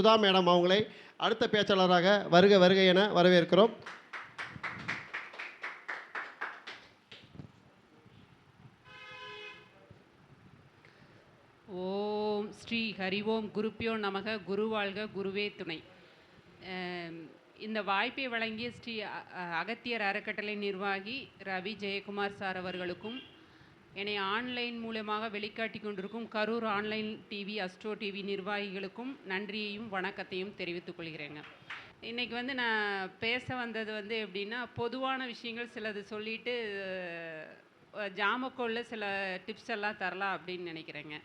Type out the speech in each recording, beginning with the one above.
Sudha madam அவங்களை அடுத்த பேச்சாளராக வருக வருக என வரவேற்கிறோம். ஓம் ஸ்ரீ ஹரிவோம் குருப்பியோ நமக குரு வாழ்க குருவே துணை. இந்த வாய்ப்பை வழங்கிய ஸ்ரீ அகத்தியர் அறக்கட்டளை நிர்வாகி ரவி ஜெயக்குமார் சார் அவர்களுக்கும் என்னை ஆன்லைன் மூலமாக வெளிக்காட்டி கொண்டிருக்கும் Karur online TV astro TV நிர்வாகிகளுக்கும் நன்றியையும் வணக்கத்தையும் தெரிவித்துக் கொள்கிறேங்க. இன்றைக்கி வந்து நான் பேச வந்தது வந்து எப்படின்னா பொதுவான விஷயங்கள் சிலது சொல்லிட்டு ஜாமக்கோளில் ஜாமக்கோல்ல சில டிப்ஸ் எல்லாம் தரலாம் அப்படின்னு நினைக்கிறேங்க.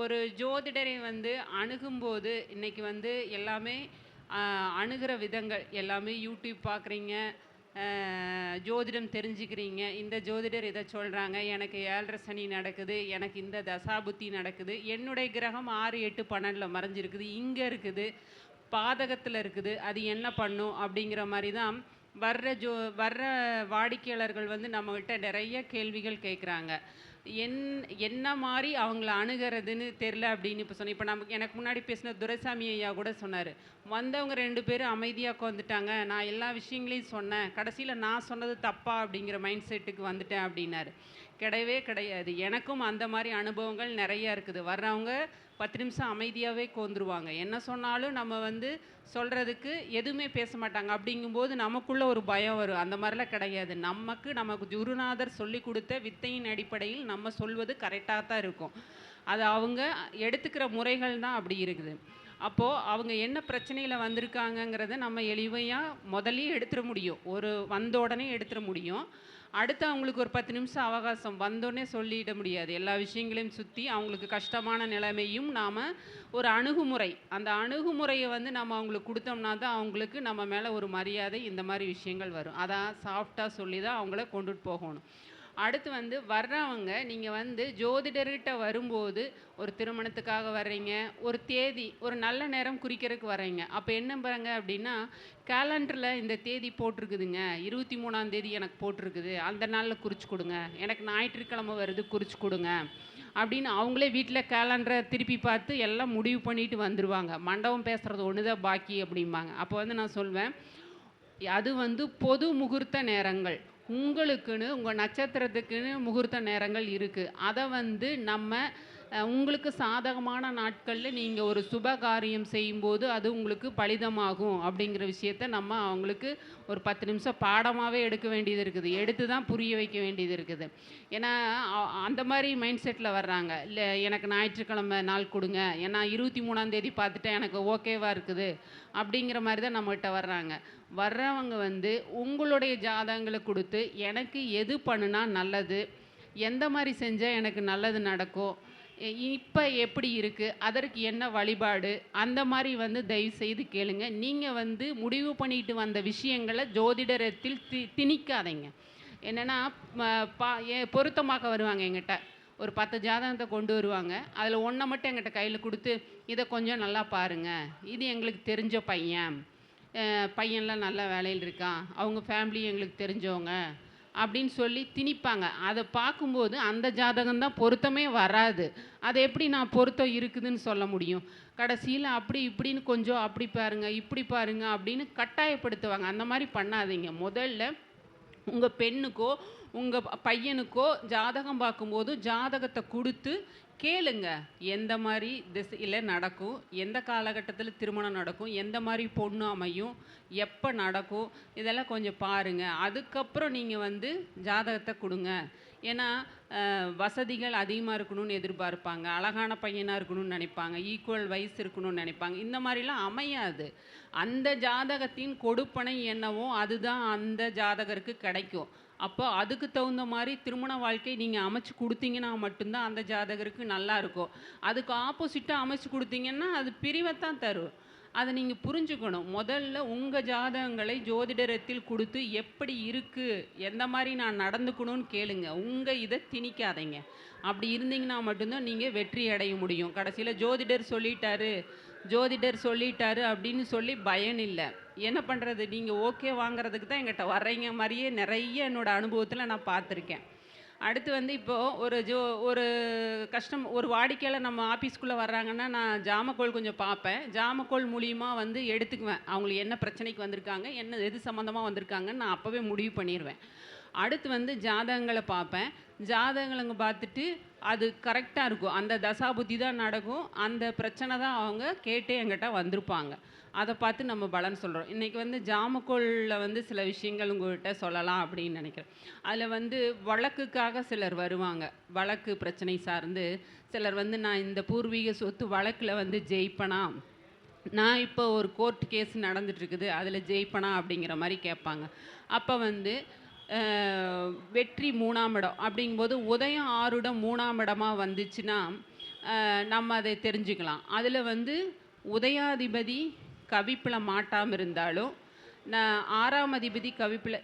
ஒரு ஜோதிடரை வந்து அணுகும்போது இன்றைக்கி வந்து எல்லாமே அணுகிற விதங்கள் எல்லாமே யூடியூப் பார்க்குறீங்க ஜோதிடம் தெரிஞ்சுக்கிறீங்க. இந்த ஜோதிடர் இதை சொல்கிறாங்க எனக்கு ஏழரை சனி நடக்குது. எனக்கு இந்த தசாபுத்தி நடக்குது. என்னுடைய கிரகம் ஆறு எட்டு பன்னெண்டில் மறைஞ்சிருக்குது. இங்கே இருக்குது. பாதகத்தில் இருக்குது. அது என்ன பண்ணும் அப்படிங்கிற மாதிரி தான் வர்ற ஜோ வர்ற வாடிக்கையாளர்கள் வந்து நம்மகிட்ட நிறைய கேள்விகள் கேட்குறாங்க என் என்ன மாதிரி அவங்கள அணுகிறதுன்னு தெரில அப்படின்னு இப்போ சொன்னேன் இப்போ நமக்கு எனக்கு முன்னாடி பேசின துரைசாமி ஐயா கூட சொன்னார். வந்தவங்க ரெண்டு பேரும் அமைதியாக உட்காந்துட்டாங்க நான் எல்லா விஷயங்களையும் சொன்னேன். கடைசியில் நான் சொன்னது தப்பா அப்படிங்கிற மைண்ட் செட்டுக்கு வந்துட்டேன் அப்படின்னாரு. கிடையவே கிடையாது. எனக்கும் அந்த மாதிரி அனுபவங்கள் நிறைய இருக்குது. வர்றவங்க பத்து நிமிஷம் அமைதியாகவே கோந்துருவாங்க. என்ன சொன்னாலும் நம்ம வந்து சொல்கிறதுக்கு எதுவுமே பேச மாட்டாங்க. அப்படிங்கும்போது நமக்குள்ள ஒரு பயம் வரும். அந்த மாதிரிலாம் கிடையாது. நமக்கு நமக்கு குருநாதர் சொல்லி கொடுத்த வித்தையின் அடிப்படையில் நம்ம சொல்வது கரெக்டாக தான் இருக்கும். அது அவங்க எடுத்துக்கிற முறைகள் தான் அப்படி இருக்குது. அப்போது அவங்க என்ன பிரச்சனையில் வந்திருக்காங்கங்கிறத நம்ம எளிமையாக முதல்லயே எடுத்துட முடியும். ஒரு வந்த உடனே எடுத்துட முடியும். அடுத்து அவங்களுக்கு ஒரு பத்து நிமிஷம் அவகாசம் வந்தோடனே சொல்லிட முடியாது. எல்லா விஷயங்களையும் சுற்றி அவங்களுக்கு கஷ்டமான நிலைமையும் நாம் ஒரு அணுகுமுறை. அந்த அணுகுமுறையை வந்து நம்ம அவங்களுக்கு கொடுத்தோம்னா தான் அவங்களுக்கு நம்ம மேலே ஒரு மரியாதை இந்த மாதிரி விஷயங்கள் வரும். அதான் சாஃப்டாக சொல்லி தான் அவங்கள கொண்டுட்டு போகணும். அடுத்து வந்து வர்றவங்க நீங்கள் வந்து ஜோதிடர்கிட்ட வரும்போது ஒரு திருமணத்துக்காக வர்றீங்க ஒரு தேதி ஒரு நல்ல நேரம் குறிக்கிறதுக்கு வர்றீங்க. அப்போ என்ன பாருங்க அப்படின்னா கேலண்டரில் இந்த தேதி போட்டிருக்குதுங்க. இருபத்தி மூணாம் தேதி எனக்கு போட்டிருக்குது. அந்த நாளில் குறிச்சு கொடுங்க. எனக்கு ஞாயிற்றுக்கிழமை வருது குறிச்சு கொடுங்க. அப்படின்னு அவங்களே வீட்டில் கேலண்டரை திருப்பி பார்த்து எல்லாம் முடிவு பண்ணிட்டு வந்துடுவாங்க மண்டபம் பேசுகிறது ஒன்று தான் பாக்கி அப்படிம்பாங்க. அப்போ வந்து நான் சொல்வேன் அது வந்து பொது முகூர்த்த நேரங்கள். உங்களுக்குன்னு உங்கள் நட்சத்திரத்துக்குன்னு முகூர்த்த நேரங்கள் இருக்குது அதை வந்து நம்ம உங்களுக்கு சாதகமான நாட்களில் நீங்கள் ஒரு சுப காரியம் செய்யும்போது அது உங்களுக்கு பலிதமாகும் அப்படிங்கிற விஷயத்த நம்ம அவங்களுக்கு ஒரு பத்து நிமிஷம் பாடமாகவே எடுக்க வேண்டியது இருக்குது. எடுத்து தான் புரிய வைக்க வேண்டியது இருக்குது. ஏன்னா அந்த மாதிரி மைண்ட் செட்டில் வர்றாங்க. இல்லை எனக்கு ஞாயிற்றுக்கிழமை நாள் கொடுங்க. ஏன்னா இருபத்தி மூணாந்தேதி பார்த்துட்டேன் பார்த்துட்டு எனக்கு ஓகேவாக இருக்குது அப்படிங்கிற மாதிரி தான் நம்மகிட்ட வர்றாங்க. வர்றவங்க வந்து உங்களுடைய ஜாதகங்களை கொடுத்து எனக்கு எது பண்ணுனா நல்லது எந்த மாதிரி செஞ்சால் எனக்கு நல்லது நடக்கும் இப்போ எப்படி இருக்குது அதற்கு என்ன வழிபாடு அந்த மாதிரி வந்து தயவு செய்து கேளுங்க. நீங்கள் வந்து முடிவு பண்ணிட்டு வந்த விஷயங்களை ஜோதிடரத்தில் தி திணிக்காதீங்க. என்னென்னா பா ஏ- பொருத்தமாக வருவாங்க எங்கிட்ட ஒரு பத்து ஜாதகத்தை கொண்டு வருவாங்க. அதில் ஒன்றை மட்டும் எங்கிட்ட கையில் கொடுத்து இதை கொஞ்சம் நல்லா பாருங்கள் இது எங்களுக்கு தெரிஞ்ச பையன். பையன்லாம் நல்ல வேலையில் இருக்கான். அவங்க ஃபேமிலி எங்களுக்கு தெரிஞ்சவங்க அப்படின்னு சொல்லி திணிப்பாங்க. அதை பார்க்கும்போது அந்த ஜாதகம் தான் பொருத்தமே வராது. அது எப்படி நான் பொருத்தம் இருக்குதுன்னு சொல்ல முடியும். கடைசியில் அப்படி இப்படின்னு கொஞ்சம் அப்படி பாருங்க இப்படி பாருங்க அப்படின்னு கட்டாயப்படுத்துவாங்க. அந்த மாதிரி பண்ணாதீங்க. முதல்ல உங்கள் பெண்ணுக்கோ உங்கள் பையனுக்கோ ஜாதகம் பார்க்கும்போது ஜாதகத்தை கொடுத்து கேளுங்க. எந்த மாதிரி திசையில் நடக்கும் எந்த காலகட்டத்தில் திருமணம் நடக்கும் எந்த மாதிரி பொண்ணு அமையும் எப்போ நடக்கும் இதெல்லாம் கொஞ்சம் பாருங்கள் அதுக்கப்புறம் நீங்கள் வந்து ஜாதகத்தை கொடுங்க. ஏன்னா வசதிகள் அதிகமாக இருக்கணும்னு எதிர்பார்ப்பாங்க. அழகான பையனாக இருக்கணும்னு நினைப்பாங்க. ஈக்குவல் வயசு இருக்கணும்னு நினைப்பாங்க. இந்த மாதிரிலாம் அமையாது. அந்த ஜாதகத்தின் கொடுப்பனை என்னவோ அதுதான் அந்த ஜாதகருக்கு கிடைக்கும். அப்போ அதுக்கு தகுந்த மாதிரி திருமண வாழ்க்கை நீங்கள் அமைச்சு கொடுத்தீங்கன்னா மட்டும்தான் அந்த ஜாதகருக்கு நல்லா இருக்கும். அதுக்கு ஆப்போசிட்டாக அமைச்சு கொடுத்தீங்கன்னா அது பிரிவைத்தான் தரும். அதை நீங்கள் புரிஞ்சுக்கணும். முதல்ல உங்கள் ஜாதகங்களை ஜோதிடரத்தில் கொடுத்து எப்படி இருக்குது எந்த மாதிரி நான் நடந்துக்கணும்னு கேளுங்க. உங்கள் இதை திணிக்காதீங்க. அப்படி இருந்தீங்கன்னா மட்டும்தான் நீங்கள் வெற்றி அடைய முடியும். கடைசியில் ஜோதிடர் சொல்லிட்டாரு ஜோதிடர் சொல்லிட்டாரு அப்படின்னு சொல்லி பயன் இல்லை. என்ன பண்ணுறது நீங்கள் ஓகே வாங்குறதுக்கு தான் எங்கிட்ட வர்றீங்க மாதிரியே நிறைய என்னோடய அனுபவத்தில் நான் பார்த்துருக்கேன். அடுத்து வந்து இப்போது ஒரு ஜோ ஒரு கஸ்டம் ஒரு வாடிக்கையாளர் நம்ம ஆஃபீஸ்க்குள்ளே வர்றாங்கன்னா நான் ஜாமக்கோள் கொஞ்சம் பார்ப்பேன். ஜாமக்கோள் மூலியமா வந்து எடுத்துக்குவேன். அவங்களுக்கு என்ன பிரச்சனைக்கு வந்திருக்காங்க என்ன எது சம்மந்தமாக வந்திருக்காங்கன்னு நான் அப்போவே முடிவு பண்ணிடுவேன் அடுத்து வந்து ஜாதகங்களை பார்ப்பேன். ஜாதகங்களை பார்த்துட்டு அது கரெக்டாக இருக்கும். அந்த தசாபுத்தி தான் நடக்கும். அந்த பிரச்சனை தான் அவங்க கேட்டு எங்கிட்ட வந்திருப்பாங்க. அதை பார்த்து நம்ம பலன் சொல்கிறோம் இன்றைக்கி வந்து ஜாமக்கோளில் வந்து சில விஷயங்கள் உங்கள்கிட்ட சொல்லலாம் அப்படின்னு நினைக்கிறேன். அதில் வந்து வழக்குக்காக சிலர் வருவாங்க. வழக்கு பிரச்சனை சார்ந்து சிலர் வந்து நான் இந்த பூர்வீக சொத்து வழக்கில் வந்து ஜெயிப்பனா? நான் இப்போ ஒரு கோர்ட் கேஸ் நடந்துட்டுருக்குது அதில் ஜெயிப்பனா அப்படிங்கிற மாதிரி கேட்பாங்க. அப்போ வந்து வெற்றி மூணாம் இடம் அப்படிங்கும்போது உதயம் ஆறுடம் மூணாம் இடமாக வந்துச்சுன்னா நம்ம அதை தெரிஞ்சுக்கலாம். அதில் வந்து உதயாதிபதி கவிப்பில் மாட்டாமல் இருந்தாலும் நான் ஆறாம் அதிபதி கவிப்பில்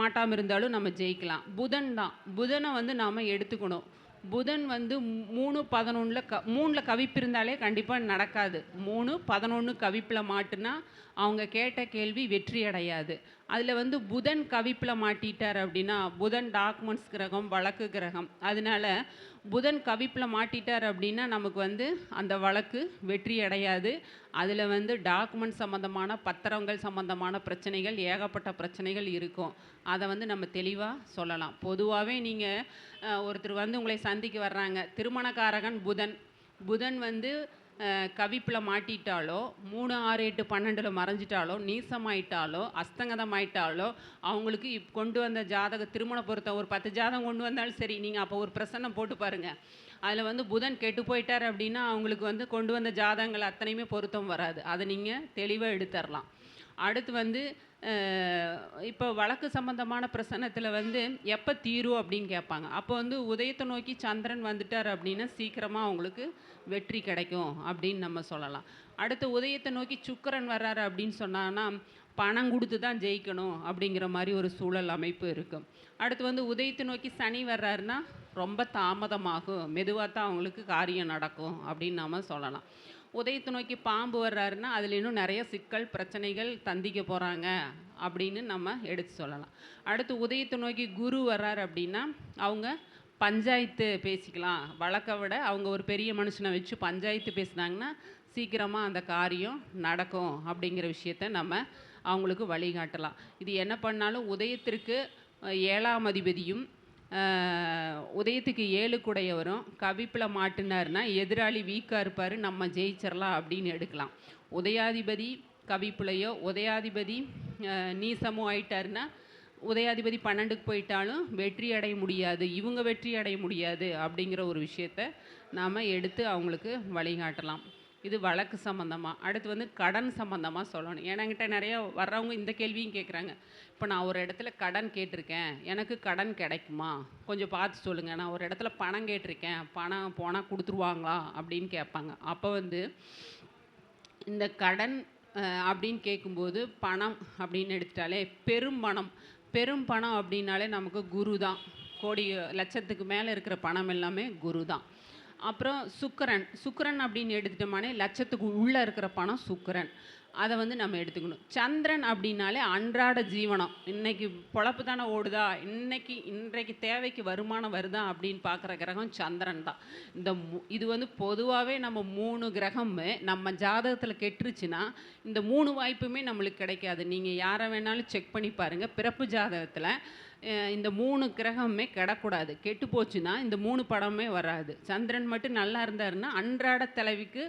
மாட்டாமல் இருந்தாலும் நம்ம ஜெயிக்கலாம். புதன் தான். புதனை வந்து நாம் எடுத்துக்கணும். புதன் வந்து மூணு பதினொன்றில் க மூணில் கவிப்பு இருந்தாலே கண்டிப்பாக நடக்காது. மூணு பதினொன்று கவிப்பில் மாட்டுனா அவங்க கேட்ட கேள்வி வெற்றி அடையாது. அதில் வந்து புதன் கவிப்பில் மாட்டிட்டார் அப்படின்னா புதன் டாக்குமெண்ட்ஸ் கிரகம் வழக்கு கிரகம். அதனால புதன் கவிப்பில் மாட்டிட்டார் அப்படின்னா நமக்கு வந்து அந்த வழக்கு வெற்றி அடையாது. அதில் வந்து டாக்குமெண்ட் சம்மந்தமான பத்திரங்கள் சம்மந்தமான பிரச்சனைகள் ஏகப்பட்ட பிரச்சனைகள் இருக்கும். அதை வந்து நம்ம தெளிவாக சொல்லலாம். பொதுவாகவே நீங்கள் ஒருத்தர் வந்து உங்களை சந்திக்க வர்றாங்க. திருமணக்காரகன் புதன். புதன் வந்து கவிப்பில் மாட்டிட்டாலோ மூணு ஆறு எட்டு பன்னெண்டில் மறைஞ்சிட்டாலோ நீசமாயிட்டாலோ அஸ்தங்கதமாயிட்டாலோ அவங்களுக்கு இப் கொண்டு வந்த ஜாதக திருமண பொருத்தம் ஒரு பத்து ஜாதகம் கொண்டு வந்தாலும் சரி நீங்கள் அப்போ ஒரு பிரசன்னம் போட்டு பாருங்கள் அதில் வந்து புதன் கெட்டு போயிட்டார் அப்படின்னா அவங்களுக்கு வந்து கொண்டு வந்த ஜாதகங்கள் அத்தனையுமே பொருத்தம் வராது. அதை நீங்கள் தெளிவாக எடுத்துடலாம் அடுத்து வந்து இப்போ வழக்கு சம்பந்தமான பிரசனத்தில் வந்து எப்போ தீரும் அப்படின்னு கேட்பாங்க. அப்போ வந்து உதயத்தை நோக்கி சந்திரன் வந்துட்டார் அப்படின்னா சீக்கிரமாக அவங்களுக்கு வெற்றி கிடைக்கும் அப்படின்னு நம்ம சொல்லலாம். அடுத்து உதயத்தை நோக்கி சுக்கிரன் வர்றாரு அப்படின்னு சொன்னான்னா பணம் கொடுத்து தான் ஜெயிக்கணும் அப்படிங்கிற மாதிரி ஒரு சூழல் அமைப்பு இருக்கும் அடுத்து வந்து உதயத்தை நோக்கி சனி வர்றாருன்னா ரொம்ப தாமதமாகும். மெதுவாக தான் அவங்களுக்கு காரியம் நடக்கும் அப்படின்னு நாம் சொல்லலாம். உதயத்தை நோக்கி பாம்பு வர்றாருன்னா அதில் இன்னும் நிறைய சிக்கல் பிரச்சனைகள் தந்திக்க போகிறாங்க அப்படின்னு நம்ம எடுத்து சொல்லலாம். அடுத்து உதயத்தை நோக்கி குரு வர்றாரு அப்படின்னா அவங்க பஞ்சாயத்து பேசிக்கலாம். வழக்கை விட அவங்க ஒரு பெரிய மனுஷனை வச்சு பஞ்சாயத்து பேசுனாங்கன்னா சீக்கிரமாக அந்த காரியம் நடக்கும் அப்படிங்கிற விஷயத்த நம்ம அவங்களுக்கு வழிகாட்டலாம். இது என்ன பண்ணாலும் உதயத்திற்கு ஏழாம் அதிபதியும் உதயத்துக்கு ஏழு குடையவரும் கவிப்பில் மாட்டினாருன்னா எதிராளி வீக்காக இருப்பார் நம்ம ஜெயிச்சிடலாம் அப்படின்னு எடுக்கலாம். உதயாதிபதி கவிப்புலையோ உதயாதிபதி நீசமோ ஆயிட்டாருன்னா உதயாதிபதி பன்னெண்டுக்கு போயிட்டாலும் வெற்றி அடைய முடியாது இவங்க வெற்றி அடைய முடியாது அப்படிங்கிற ஒரு விஷயத்த நாம் எடுத்து அவங்களுக்கு வழிகாட்டலாம். இது வழக்கு சம்மந்தமாக அடுத்து வந்து கடன் சம்மந்தமாக சொல்லணும். ஏன்னா என்கிட்ட நிறைய வர்றவங்க இந்த கேள்வியும் கேட்குறாங்க இப்போ நான் ஒரு இடத்துல கடன் கேட்டிருக்கேன். எனக்கு கடன் கிடைக்குமா? கொஞ்சம் பார்த்து சொல்லுங்கள் நான் ஒரு இடத்துல பணம் கேட்டிருக்கேன். பணம் போனால் கொடுத்துருவாங்களா? அப்படின்னு கேட்பாங்க. அப்போ வந்து இந்த கடன் அப்படின்னு கேட்கும்போது பணம் அப்படின்னு எடுத்துட்டாலே பெரும் பணம். பெரும் பணம் அப்படின்னாலே நமக்கு குரு தான். கோடி லட்சத்துக்கு மேலே இருக்கிற பணம் எல்லாமே குரு தான். அப்புறம் சுக்கரன். சுக்கரன் அப்படின்னு எடுத்துட்டோமானே லட்சத்துக்கு உள்ளே இருக்கிற பணம் சுக்கிரன். அதை வந்து நம்ம எடுத்துக்கணும். சந்திரன் அப்படின்னாலே அன்றாட ஜீவனம். இன்னைக்கு பொழப்பு தானே ஓடுதா? இன்னைக்கு இன்றைக்கு தேவைக்கு வருமானம் வருதா அப்படின்னு பார்க்குற கிரகம் சந்திரன் தான். இந்த இது வந்து பொதுவாகவே நம்ம மூணு கிரகமே நம்ம ஜாதகத்தில் கெட்டுருச்சுன்னா இந்த மூணு வாய்ப்புமே நம்மளுக்கு கிடைக்காது. நீங்கள் யாரை வேணாலும் செக் பண்ணி பாருங்கள் பிறப்பு ஜாதகத்தில் இந்த மூணு கிரகமே கிடக்கூடாது. கெட்டு போச்சுன்னா இந்த மூணு படமே வராது. சந்திரன் மட்டும் நல்லா இருந்தாருன்னா அன்றாட தலைவிக்கு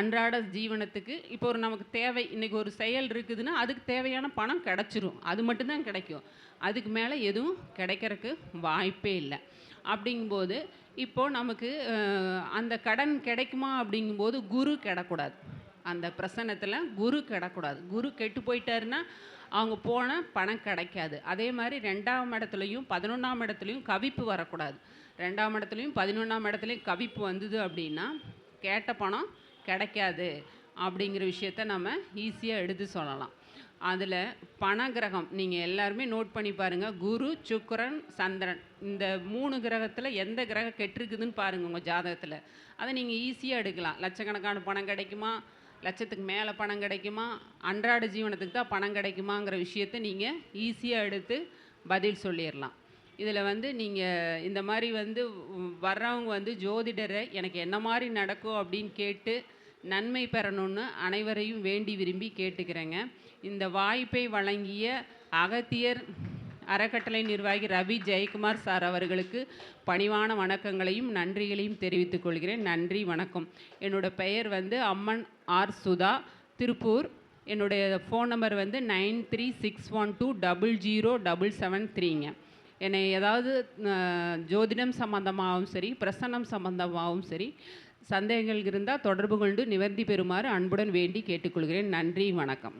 அன்றாட ஜீவனத்துக்கு இப்போ ஒரு நமக்கு தேவை இன்றைக்கி ஒரு செயல் இருக்குதுன்னா அதுக்கு தேவையான பணம் கிடச்சிரும். அது மட்டும்தான் கிடைக்கும். அதுக்கு மேலே எதுவும் கிடைக்கிறதுக்கு வாய்ப்பே இல்லை. அப்படிங்கும்போது இப்போது நமக்கு அந்த கடன் கிடைக்குமா அப்படிங்கும்போது குரு கிடக்கூடாது. அந்த பிரசன்னத்தில் குரு கிடக்கூடாது. குரு கெட்டு போயிட்டாருன்னா அவங்க போன பணம் கிடைக்காது. அதே மாதிரி ரெண்டாம் இடத்துலையும் பதினொன்றாம் இடத்துலையும் கவிப்பு வரக்கூடாது. ரெண்டாம் இடத்துலையும் பதினொன்றாம் இடத்துலையும் கவிப்பு வந்தது அப்படின்னா கேட்ட பணம் கிடைக்காது அப்படிங்கிற விஷயத்த நம்ம ஈஸியாக எடுத்து சொல்லலாம். அதில் பணகிரகம் நீங்கள் எல்லாருமே நோட் பண்ணி பாருங்கள் குரு சுக்கரன் சந்திரன் இந்த மூணு கிரகத்தில் எந்த கிரகம் கெட்டிருக்குதுன்னு பாருங்கள் உங்கள் ஜாதகத்தில். அதை நீங்கள் ஈஸியாக எடுக்கலாம். லட்சக்கணக்கான பணம் கிடைக்குமா? லட்சத்துக்கு மேலே பணம் கிடைக்குமா? அன்றாட ஜீவனத்துக்கு தான் பணம் கிடைக்குமாங்கிற விஷயத்த நீங்கள் ஈஸியாக எடுத்து பதில் சொல்லிடலாம் இதில் வந்து நீங்கள் இந்த மாதிரி வந்து வர்றவங்க வந்து ஜோதிடரை எனக்கு என்ன மாதிரி நடக்கும் அப்படின்னு கேட்டு நன்மை பெறணும்னு அனைவரையும் வேண்டி விரும்பி கேட்டுக்கிறேங்க. இந்த வாய்ப்பை வழங்கிய அகத்தியர் அறக்கட்டளை நிர்வாகி ரவி ஜெயக்குமார் சார் அவர்களுக்கு பணிவான வணக்கங்களையும் நன்றிகளையும் தெரிவித்துக் கொள்கிறேன். நன்றி வணக்கம். என்னோட பெயர் வந்து அம்மன் ஆர் சுதா திருப்பூர். என்னுடைய ஃபோன் நம்பர் வந்து nine three six one two double zero double seven த்ரீங்க. என்னை ஏதாவது ஜோதிடம் சம்பந்தமாகவும் சரி பிரசன்னம் சம்பந்தமாகவும் சரி சந்தேகங்கள் இருந்தால் தொடர்பு கொண்டு நிவர்த்தி பெறுமாறு அன்புடன் வேண்டி கேட்டுக்கொள்கிறேன். நன்றி வணக்கம்.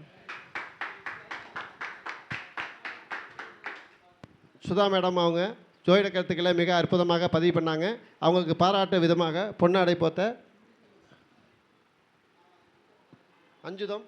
சுதா மேடம் அவங்க ஜோதிட கருத்துக்களை மிக அற்புதமாக பதிவு பண்ணாங்க. அவங்களுக்கு பாராட்டு விதமாக பொன்னாடை போத்த அஞ்சுதம்